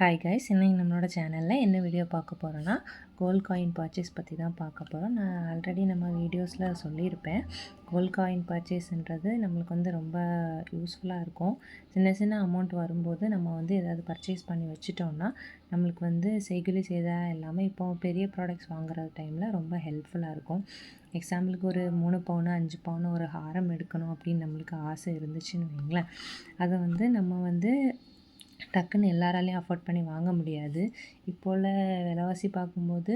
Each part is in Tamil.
ஹாய் கைஸ் இன்னைக்கு நம்மளோட சேனலில் என்ன வீடியோ பார்க்க போகிறோன்னா கோல்ட் காயின் பர்ச்சேஸ் பற்றி தான் பார்க்க போகிறோம் நான் ஆல்ரெடி நம்ம வீடியோஸில் சொல்லியிருப்பேன். கோல்ட் காயின் பர்ச்சேஸ்ன்றது நம்மளுக்கு வந்து ரொம்ப யூஸ்ஃபுல்லாக இருக்கும். சின்ன சின்ன அமௌண்ட் வரும்போது நம்ம வந்து ஏதாவது பர்ச்சேஸ் பண்ணி வச்சுட்டோம்னா நம்மளுக்கு வந்து செய்குலி செய்தா எல்லாமே இப்போ பெரிய ப்ராடக்ட்ஸ் வாங்குற டைமில் ரொம்ப ஹெல்ப்ஃபுல்லாக இருக்கும். எக்ஸாம்பிளுக்கு ஒரு மூணு பவுனு அஞ்சு பவுனு ஒரு ஹாரம் எடுக்கணும் அப்படின்னு நம்மளுக்கு ஆசை இருந்துச்சுன்னு வைங்களேன். அதை வந்து நம்ம வந்து டக்குன்னு எல்லாராலையும் அஃபோர்ட் பண்ணி வாங்க முடியாது. இப்போ உள்ள விலைவாசி பார்க்கும்போது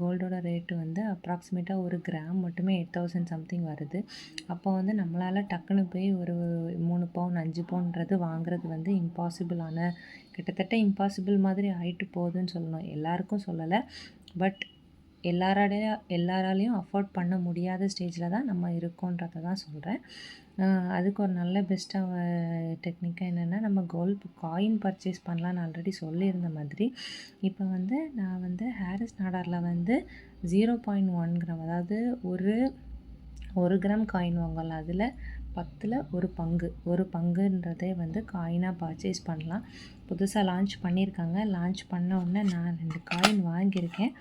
கோல்டோட ரேட்டு வந்து அப்ராக்சிமேட்டாக ஒரு கிராம் மட்டுமே எயிட் தௌசண்ட் சம்திங் வருது. அப்போ வந்து நம்மளால் டக்குன்னு போய் ஒரு மூணு பவுன் அஞ்சு பவுன்றது வாங்குறது வந்து இம்பாசிபிளான கிட்டத்தட்ட இம்பாசிபிள் மாதிரி ஆகிட்டு போகுதுன்னு சொல்லணும். எல்லாருக்கும் சொல்லலை. பட் எல்லாராடைய எல்லாராலையும் அஃபோர்ட் பண்ண முடியாத ஸ்டேஜில் தான் நம்ம இருக்கோன்றதை தான் சொல்கிறேன் அதுக்கு ஒரு நல்ல பெஸ்ட்டாக டெக்னிக்காக என்னென்னா நம்ம கோல்ட் காயின் பர்ச்சேஸ் பண்ணலான்னு ஆல்ரெடி சொல்லியிருந்த மாதிரி இப்போ வந்து நான் வந்து ஹாரிஸ் நாடாரில் வந்து ஜீரோ பாயிண்ட் ஒன் கிராம் அதாவது ஒரு ஒரு கிராம் காயின் வாங்கலாம் அதில் பத்தில் ஒரு பங்கு. ஒரு பங்குன்றதே வந்து காயினாக பர்ச்சேஸ் பண்ணலாம். புதுசாக லான்ச் பண்ணியிருக்காங்க லான்ச் பண்ண உடனே நான் ரெண்டு காயின் வாங்கியிருக்கேன்.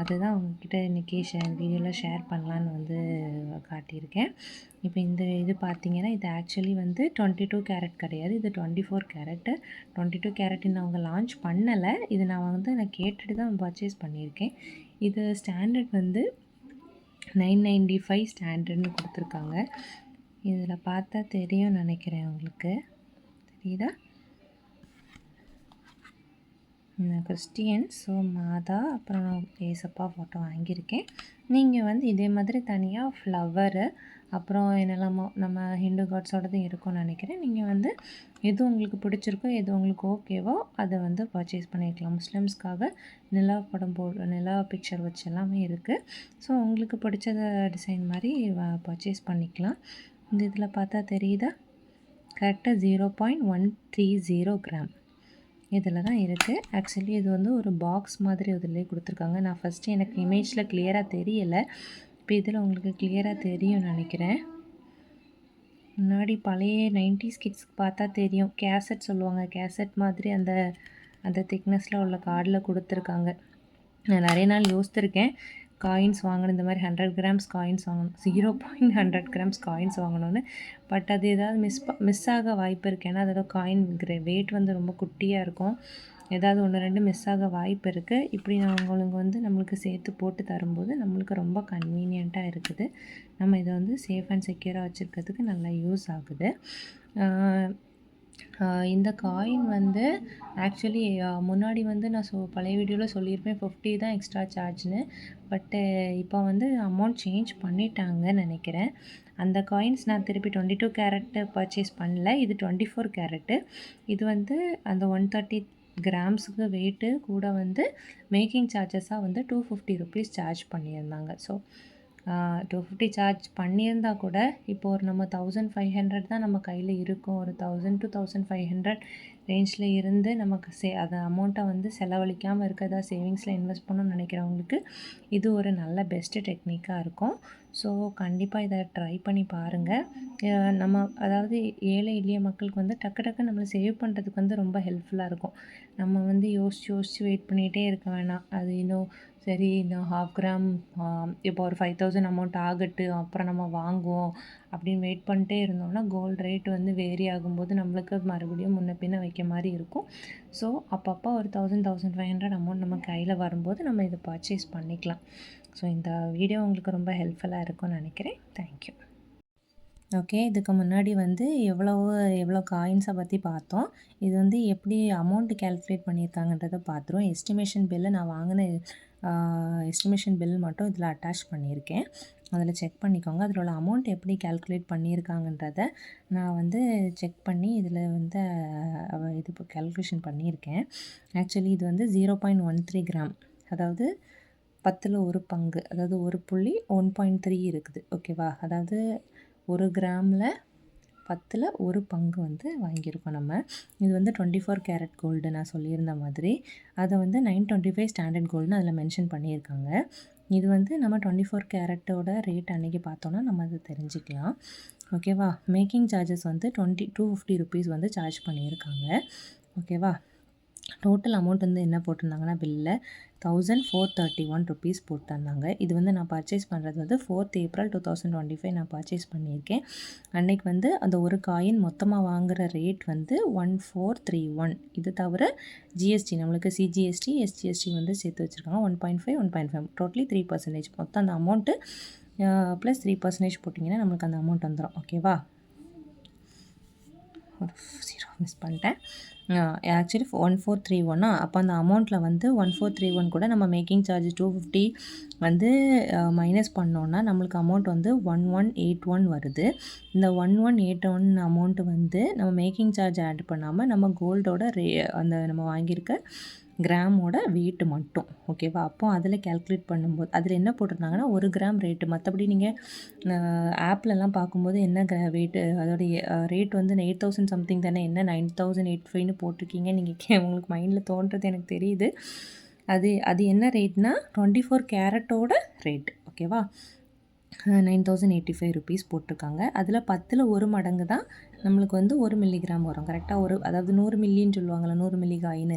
அதுதான் உங்ககிட்ட இன்றைக்கி ஷேர் வீடியோவில் ஷேர் பண்ணலான்னு வந்து காட்டியிருக்கேன். இப்போ இந்த இது பார்த்தீங்கன்னா இது ஆக்சுவலி வந்து டுவெண்ட்டி டூ கேரட் கிடையாது. இது twenty four carat twenty two carat இன்னும் அவங்க லான்ச் பண்ணலை. இது நான் வந்து நான் கேட்டுட்டு தான் பர்ச்சேஸ் பண்ணியிருக்கேன். இது ஸ்டாண்டர்ட் வந்து நைன் நைன்டி ஃபைவ் ஸ்டாண்டர்ட்னு கொடுத்துருக்காங்க. இதில் பார்த்தா தெரியும் நினைக்கிறேன் உங்களுக்கு. தெரியுதா? கிறிஸ்டியன் ஸோ மாதா அப்புறம் ஏசப்பா ஃபோட்டோ வாங்கியிருக்கேன். நீங்கள் வந்து இதே மாதிரி தனியாக ஃப்ளவரு அப்புறம் என்னெல்லாமோ நம்ம ஹிந்து காட்ஸோடது இருக்கும்னு நினைக்கிறேன். நீங்கள் வந்து எது உங்களுக்கு பிடிச்சிருக்கோ எது உங்களுக்கு ஓகேவோ அதை வந்து பர்ச்சேஸ் பண்ணிக்கலாம். முஸ்லீம்ஸ்க்காக நிலா படம் போ நிலா பிக்சர் வச்சு எல்லாமே இருக்குது ஸோ உங்களுக்கு பிடிச்சத டிசைன் மாதிரி பர்ச்சேஸ் பண்ணிக்கலாம். இந்த இதில் பார்த்தா தெரியுதா? கரெக்டாக zero point one three zero gram இதில் தான் இருக்குது ஆக்சுவலி இது வந்து ஒரு பாக்ஸ் மாதிரி இதுலேயே கொடுத்துருக்காங்க. நான் ஃபஸ்ட்டு எனக்கு இமேஜில் கிளியராக தெரியலை. இப்போ இதில் உங்களுக்கு கிளியராக தெரியும் நினைக்கிறேன். முன்னாடி பழைய நைன்டிஸ் கிட்ஸ்க்கு பார்த்தா தெரியும். கேசட் சொல்லுவாங்க. கேசட் மாதிரி அந்த அந்த திக்னஸில் உள்ள கார்டில் கொடுத்துருக்காங்க. நான் நிறைய நாள் யோசித்திருக்கேன். காயின்ஸ் வாங்கணும் இந்த மாதிரி ஹண்ட்ரட் கிராம்ஸ் காயின்ஸ் வாங்கணும். Zero point hundred grams coins வாங்கணும்னு. பட் அது ஏதாவது மிஸ் மிஸ் ஆக வாய்ப்பு இருக்குது ஏன்னா அதோட காயின் வெயிட் வந்து ரொம்ப குட்டியாக இருக்கும். ஏதாவது ஒன்று ரெண்டு மிஸ் ஆக வாய்ப்பு இருக்குது இப்படி அவங்களுக்கு வந்து நம்மளுக்கு சேர்த்து போட்டு தரும்போது நம்மளுக்கு ரொம்ப கன்வீனியண்ட்டாக இருக்குது. நம்ம இதை வந்து சேஃப் அண்ட் செக்யூராக வச்சுருக்கிறதுக்கு நல்லா யூஸ் ஆகுது. இந்த காயின் வந்து ஆக்சுவலி முன்னாடி வந்து நான் சொ பழைய வீடியோவில் சொல்லியிருப்பேன் ஃபிஃப்டி தான் எக்ஸ்ட்ரா சார்ஜ்னு பட்டு இப்போ வந்து அமௌண்ட் சேஞ்ச் பண்ணிட்டாங்கன்னு நினைக்கிறேன். அந்த காயின்ஸ் நான் திருப்பி டுவெண்ட்டி டூ கேரட்டு பர்ச்சேஸ் பண்ணல. இது டுவெண்ட்டி ஃபோர் கேரட்டு இது வந்து அந்த ஒன் தேர்ட்டி கிராம்ஸுக்கு வெயிட்டு கூட வந்து மேக்கிங் சார்ஜஸாக வந்து டூ ஃபிஃப்டி ருபீஸ் சார்ஜ் பண்ணியிருந்தாங்க. ஸோ டூ ஃபிஃப்டி சார்ஜ் பண்ணியிருந்தா கூட இப்போ ஒரு நம்ம தௌசண்ட் ஃபைவ் ஹண்ட்ரட் தான் நம்ம கையில் இருக்கும். ஒரு thousand two thousand five hundred ரேஞ்சில் இருந்து நமக்கு சே அதை அமௌண்ட்டை வந்து செலவழிக்காமல் இருக்கிறதா சேவிங்ஸில் இன்வெஸ்ட் பண்ணணும்னு நினைக்கிறவங்களுக்கு இது ஒரு நல்ல பெஸ்ட்டு டெக்னிக்காக இருக்கும். ஸோ கண்டிப்பாக இதை ட்ரை பண்ணி பாருங்கள் நம்ம அதாவது ஏழை எளிய மக்களுக்கு வந்து டக்கு டக்கு நம்மளை சேவ் பண்ணுறதுக்கு வந்து ரொம்ப ஹெல்ப்ஃபுல்லாக இருக்கும். நம்ம வந்து யோசிச்சு யோசிச்சு வெயிட் பண்ணிகிட்டே இருக்க வேணாம். அது இன்னும் சரி இன்னும் ஹாஃப் கிராம் இப்போ ஒரு ஃபைவ் தௌசண்ட் அமௌண்ட் ஆகட்டு அப்புறம் நம்ம வாங்குவோம் அப்படின்னு வெயிட் பண்ணிட்டே இருந்தோம்னா கோல்டு ரேட் வந்து வேரி ஆகும்போது நம்மளுக்கு மறுபடியும் முன்ன பின்ன வைக்க மாதிரி இருக்கும். ஸோ அப்பப்போ ஒரு thousand thousand five hundred amount நம்ம கையில் வரும்போது நம்ம இதை பர்ச்சேஸ் பண்ணிக்கலாம். ஸோ இந்த வீடியோ உங்களுக்கு ரொம்ப ஹெல்ப்ஃபுல்லாக இருக்கும்னு நினைக்கிறேன். தேங்க்யூ ஓகே இதுக்கு முன்னாடி வந்து எவ்வளோ எவ்வளோ காயின்ஸை பற்றி பார்த்தோம். இது வந்து எப்படி அமௌண்ட்டு கேல்குலேட் பண்ணியிருக்காங்கன்றதை பார்த்துருவோம். எஸ்டிமேஷன் பில்லு நான் வாங்கின எஸ்டிமேஷன் பில் மட்டும் இதில் அட்டாச் பண்ணியிருக்கேன். அதில் செக் பண்ணிக்கோங்க. அதில் உள்ள அமௌண்ட் எப்படி கேல்குலேட் பண்ணியிருக்காங்கன்றத நான் வந்து செக் பண்ணி இதில் வந்து இது இப்போ கேல்குலேஷன் பண்ணியிருக்கேன். ஆக்சுவலி இது வந்து zero point one three gram அதாவது பத்தில் ஒரு பங்கு அதாவது ஒரு புள்ளி ஒன் பாயிண்ட் த்ரீ இருக்குது. ஓகேவா அதாவது ஒரு கிராமில் பத்தில் ஒரு பங்கு வந்து வாங்கியிருக்கோம் நம்ம. இது வந்து டுவெண்ட்டி ஃபோர் கேரட் கோல்டு நான் சொல்லியிருந்த மாதிரி. அதை வந்து நைன் டுவெண்ட்டி ஃபைவ் ஸ்டாண்டர்ட் கோல்டுன்னு அதில் மென்ஷன் பண்ணியிருக்காங்க. இது வந்து நம்ம டுவெண்ட்டி ஃபோர் கேரட்டோட ரேட் அன்றைக்கி பார்த்தோன்னா நம்ம அதை தெரிஞ்சுக்கலாம். ஓகேவா மேக்கிங் சார்ஜஸ் வந்து டுவெண்ட்டி டூ ஃபிஃப்டி ருபீஸ் வந்து சார்ஜ் பண்ணியிருக்காங்க. ஓகேவா டோட்டல் அமௌண்ட் வந்து என்ன போட்டிருந்தாங்கன்னா பில்லில் thousand four thirty one rupees போட்டிருந்தாங்க. இது வந்து நான் பர்ச்சேஸ் பண்ணுறது வந்து fourth April two thousand twenty five நான் பர்ச்சேஸ் பண்ணியிருக்கேன். அன்னைக்கு வந்து அந்த ஒரு காயின் மொத்தமாக வாங்குகிற ரேட் வந்து ஒன் ஃபோர் த்ரீ ஒன் இது தவிர ஜிஎஸ்டி நம்மளுக்கு சிஜிஎஸ்டி எஸ்ஜிஎஸ்டி வந்து சேர்த்து வச்சுருக்காங்க. One point five one point five totally three percentage மொத்தம் அந்த அமௌண்ட்டு ப்ளஸ் த்ரீ பர்சன்டேஜ் போட்டிங்கன்னா நம்மளுக்கு அந்த அமௌண்ட் வந்துடும் ஓகேவா ஒரு ஜீரோ மிஸ் பண்ணிட்டேன். ஆக்சுவலி ஒன் ஃபோர் த்ரீ ஒன்னா அப்போ அந்த அமௌண்ட்டில் வந்து ஒன் ஃபோர் த்ரீ ஒன் கூட நம்ம மேக்கிங் சார்ஜ் டூ ஃபிஃப்டி வந்து மைனஸ் பண்ணோன்னா நம்மளுக்கு அமௌண்ட் வந்து ஒன் ஒன் எயிட் ஒன் வருது. இந்த one one eight one amount வந்து நம்ம மேக்கிங் சார்ஜ் ஆட் பண்ணாமல் நம்ம கோல்டோட ரே அந்த நம்ம வாங்கியிருக்க கிராமோட வெயிட் மட்டும் ஓகேவா அப்போ அதில் கேல்குலேட் பண்ணும்போது அதில் என்ன போட்டிருந்தாங்கன்னா ஒரு கிராம் ரேட்டு மற்றபடி நீங்கள் ஆப்லலாம் பார்க்கும்போது என்ன கிரா வெயிட்டு அதோடைய ரேட் வந்து எயிட் தௌசண்ட் சம்திங் தானே? என்ன நைன் தௌசண்ட் எயிட் ஃபைவ்னு போட்டிருக்கீங்க. நீங்கள் கே உங்களுக்கு மைண்டில் தோன்றது எனக்கு தெரியுது. அது அது என்ன ரேட்னா டுவெண்ட்டி ஃபோர் கேரட்டோட ரேட் ஓகேவா nine thousand eighty five rupees போட்டிருக்காங்க. அதில் பத்தில் ஒரு மடங்கு தான் நம்மளுக்கு வந்து ஒரு மில்லிகிராம் வரும். கரெக்டாக ஒரு அதாவது நூறு மில்லின்னு சொல்லுவாங்கள்ல நூறு மில்லி காயின்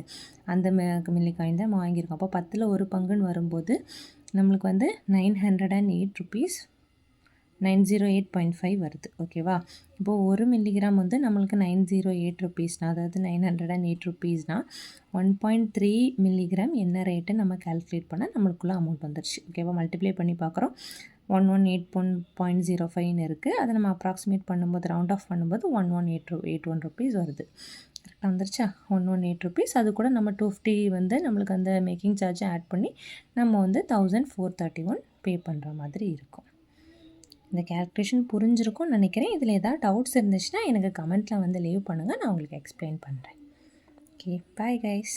அந்த மில்லி காயின் தான் வாங்கியிருக்கோம். அப்போ பத்தில் ஒரு பங்குன்னு வரும்போது நம்மளுக்கு வந்து nine hundred and eight rupees nine zero eight point five வருது. ஓகேவா இப்போது ஒரு மில்லிகிராம் வந்து நம்மளுக்கு நைன் ஜீரோ எயிட் ருபீஸ்னால் அதாவது நைன் ஹண்ட்ரட் அண்ட் எயிட் ருபீஸ்னால் ஒன் பாயிண்ட் த்ரீ மில்லிகிராம் என்ன ரேட்டு நம்ம கால்குலேட் பண்ணால் நம்மளுக்குள்ளே அமௌண்ட் வந்துருச்சு. ஓகேவா மல்டிப்ளை பண்ணி பார்க்குறோம். One one eight one point zero ஃபைவ்னு இருக்குது அதை நம்ம அப்ராக்சிமேட் பண்ணும்போது ரவுண்ட் ஆஃப் பண்ணும்போது one one eight eight one rupees வருது. கரெக்டாக வந்துருச்சா? ஒன் ஒன் எயிட் ருபீஸ் அது கூட நம்ம டூ ஃபிஃப்டி வந்து நம்மளுக்கு அந்த மேக்கிங் சார்ஜை ஆட் பண்ணி நம்ம வந்து thousand four thirty one pay பண்ணுற மாதிரி இருக்கும். இந்த கேல்குலேஷன் புரிஞ்சிருக்கும்னு நினைக்கிறேன். இதில் ஏதாவது டவுட்ஸ் இருந்துச்சுன்னா எனக்கு கமெண்ட்டில் வந்து லீவ் பண்ணுங்கள் நான் உங்களுக்கு எக்ஸ்பிளைன் பண்ணுறேன் ஓகே பாய் கைஸ்